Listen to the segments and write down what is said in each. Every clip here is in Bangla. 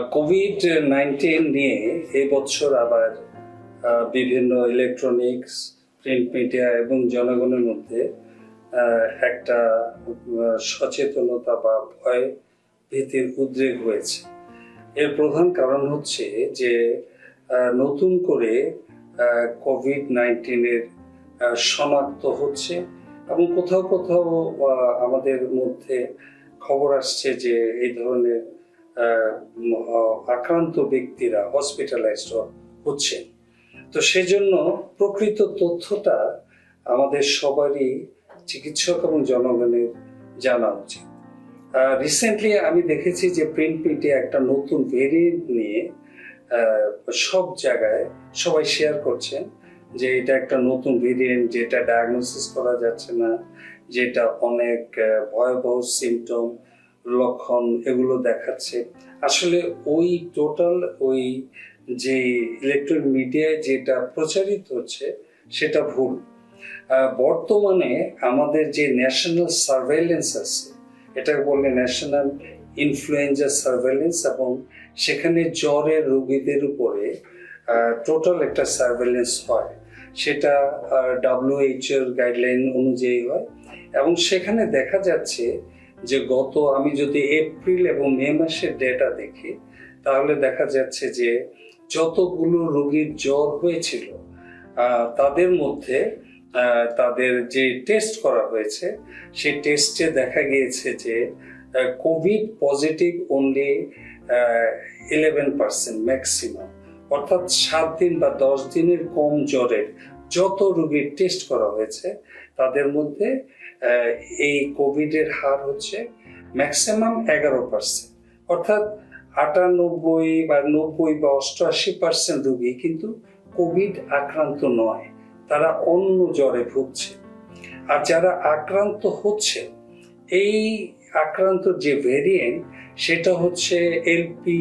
কোভিড নাইন্টিন নিয়ে এই বছর আবার বিভিন্ন ইলেকট্রনিক্স প্রিন্ট মিডিয়া এবং জনগণের মধ্যে একটা সচেতনতা বা ভয় ভীতির উদ্রেক হয়েছে। এর প্রধান কারণ হচ্ছে যে নতুন করে কোভিড নাইন্টিনের শনাক্ত হচ্ছে এবং কোথাও কোথাও আমাদের মধ্যে খবর আসছে যে এই ধরনের আক্রান্ত ব্যক্তিরা হসপিটালাইজড হচ্ছে। তো সেজন্য প্রকৃত তথ্যটা আমাদের সবারই চিকিৎসক এবং জনগণের জানা উচিত। রিসেন্টলি আমি দেখেছি যে প্রিন্ট মিডিয়া একটা নতুন ভেরিয়েন্ট নিয়ে সব জায়গায় সবাই শেয়ার করছেন যে এটা একটা নতুন ভেরিয়েন্ট যেটা ডায়াগনোসিস করা যাচ্ছে না, যেটা অনেক ভয়াবহ সিমটম লক্ষণ এগুলো দেখাচ্ছে। আসলে ওই টোটাল ওই যে ইলেকট্রনিক মিডিয়ায় যেটা প্রচারিত হচ্ছে, সেটা ভুল। বর্তমানে আমাদের যে ন্যাশনাল সার্ভেলেন্স আছে, এটাকে বলে ন্যাশনাল ইনফ্লুয়েঞ্জা সার্ভেলেন্স এবং সেখানে জ্বরের রোগীদের উপরে টোটাল একটা সার্ভেলেন্স হয়। সেটা ডাব্লিউএইচ এর গাইডলাইন অনুযায়ী হয় এবং সেখানে দেখা যাচ্ছে যে গত আমি যদি এপ্রিল এবং মে মাসের ডেটা দেখি, তাহলে দেখা যাচ্ছে যে যতগুলো রোগীর জ্বর হয়েছিল তাদের মধ্যে তাদের যে টেস্ট করা হয়েছে, সেই টেস্টে দেখা গিয়েছে যে covid positive only eleven percent maximum অর্থাৎ সাত দিন বা দশ দিনের কম জ্বরের যত রোগীর টেস্ট করা হয়েছে, তাদের মধ্যে এই কোভিডের হার হচ্ছে ম্যাক্সিমাম এগারো পার্সেন্ট অর্থাৎ আটানব্বই বা নব্বই বা অষ্টআশি পার্সেন্ট রোগী কিন্তু কোভিড আক্রান্ত নয়, তারা অন্য জ্বরে ভুগছে। আর যারা আক্রান্ত হচ্ছে, এই আক্রান্ত যে ভেরিয়েন্ট সেটা হচ্ছে L P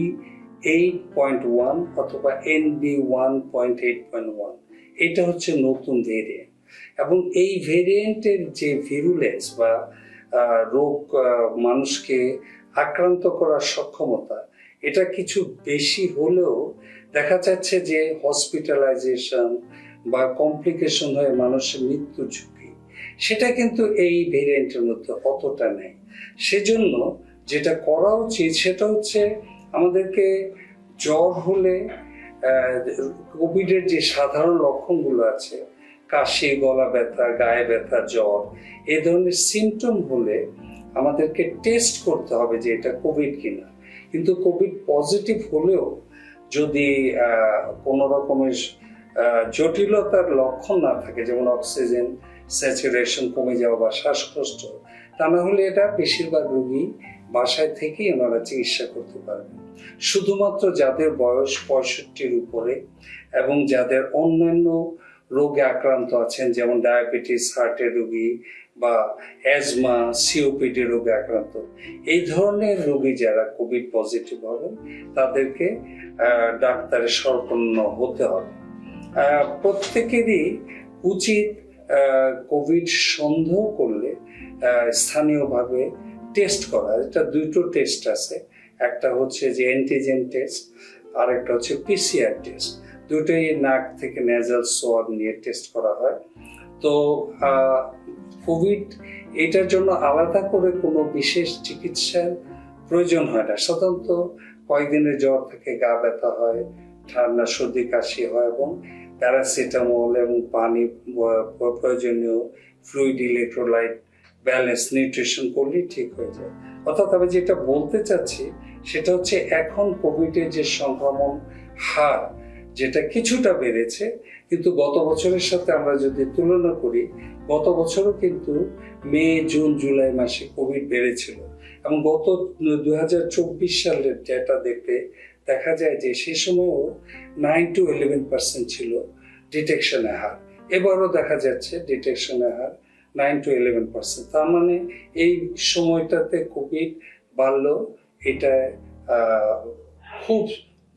eight point one অথবা N B one point eight point one এটা হচ্ছে নতুন ভেরিয়েন্ট এবং এই ভেরিয়েন্টের যে ভিরুলেন্স বা রোগ মানুষকে আক্রান্ত করার সক্ষমতা, এটা কিছু বেশি হলেও দেখা যাচ্ছে যে হসপিটালাইজেশন বা কমপ্লিকেশন হয়ে মানুষের মৃত্যু ঝুঁকি, সেটা কিন্তু এই ভেরিয়েন্টের মধ্যে অতটা নেই। সেজন্য যেটা করা উচিত সেটা হচ্ছে আমাদেরকে জ্বর হলে কোভিডের যে সাধারণ লক্ষণগুলো আছে কাশি, গলা ব্যথা, গায়ে ব্যথা, জ্বর এই ধরনের সিমটম হলে আমাদেরকে টেস্ট করতে হবে যে এটা কোভিড কিনা। কিন্তু কোভিড পজিটিভ হলেও যদি কোনো রকমের জটিলতার লক্ষণ না থাকে, যেমন অক্সিজেন স্যাচুরেশন কমে যাওয়া বা শ্বাসকষ্ট, তা না হলে এটা বেশিরভাগ রোগী বাসায় থেকেই ওনারা চিকিৎসা করতে পারবেন। শুধুমাত্র যাদের বয়স পঁয়ষট্টির উপরে এবং যাদের অন্যান্য রোগে আক্রান্ত আছেন, যেমন ডায়াবেটিস হার্টের রোগী বা অ্যাজমা সিওপিডি রোগে আক্রান্ত। এই ধরনের রোগী যারা কোভিড পজিটিভ হবেন তাদেরকে ডাক্তারের সরপন্ন হতে হবে। প্রত্যেকেরই উচিত কোভিড সন্দেহ করলে স্থানীয়ভাবে টেস্ট করা। এটা দুটো টেস্ট আছে। একটা হচ্ছে যে অ্যান্টিজেন টেস্ট আর একটা হচ্ছে পিসিআর টেস্ট দুটোই নাক থেকে নেজাল সোয়াব নিয়ে টেস্ট করা হয়। তো কোভিড এটার জন্য আলাদা করে কোনো বিশেষ চিকিৎসার প্রয়োজন হয় না। সাধারণত কয়েকদিনের জ্বর থেকে গা ব্যথা হয়, ঠান্ডা, সর্দি, কাশি হয় এবং প্যারাসিটামল এবং পানি প্রয়োজনীয় ফ্লুইড ইলেকট্রোলাইট ব্যালেন্স নিউট্রিশন করলেই ঠিক হয়ে যায়। অর্থাৎ আমি যেটা বলতে চাচ্ছি, সেটা হচ্ছে এখন কোভিডের যে সংক্রমণ হার যেটা কিছুটা বেড়েছে, কিন্তু গত বছরের সাথে আমরা যদি তুলনা করি, গত বছরও কিন্তু মে, জুন, জুলাই মাসে কোভিড বেড়েছিল। এবং গত দু হাজার চব্বিশ সালের ডেটা দেখলে দেখা যায় যে সে সময়ও নাইন টু ইলেভেন পার্সেন্ট ছিল ডিটেকশনের হার। এবারও দেখা যাচ্ছে ডিটেকশনের হার নাইন টু ইলেভেন পার্সেন্ট তার মানে এই সময়টাতে কোভিড বাড়লো, এটা খুব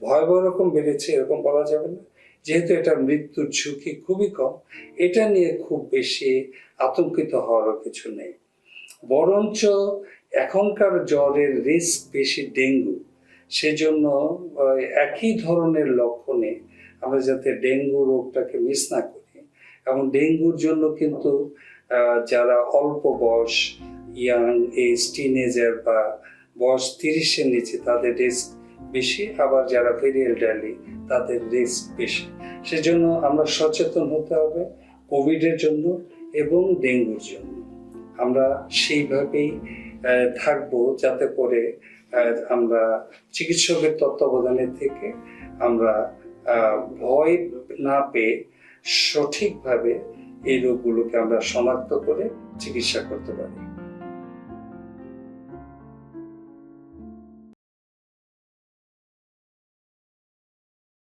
ভয়াবহ রকম বেড়েছে, এরকম বলা যাবে না। যেহেতু এটা মৃত্যুর ঝুঁকি খুবই কম, এটা নিয়ে খুব বেশি আতঙ্কিত হওয়ারও কিছু নেই। বরঞ্চ এখনকার জ্বরের রিস্ক বেশি ডেঙ্গু। সেজন্য একই ধরনের লক্ষণে আমরা যাতে ডেঙ্গু রোগটাকে মিস না করি। এবং ডেঙ্গুর জন্য কিন্তু যারা অল্প বয়স ইয়াং এজ টিনেজার বা বয়স তিরিশের নিচে, তাদের রিস্ক বেশি, আবার যারা ভেরি এল্ডারলি তাদের রিস্ক বেশি। সেজন্য আমরা সচেতন হতে হবে কোভিডের জন্য এবং ডেঙ্গুর জন্য। আমরা সেইভাবেই থাকব যাতে করে আমরা চিকিৎসকের তত্ত্বাবধানে থেকে আমরা ভয় না পেয়ে সঠিকভাবে এই রোগগুলোকে আমরা শনাক্ত করে চিকিৎসা করতে পারি।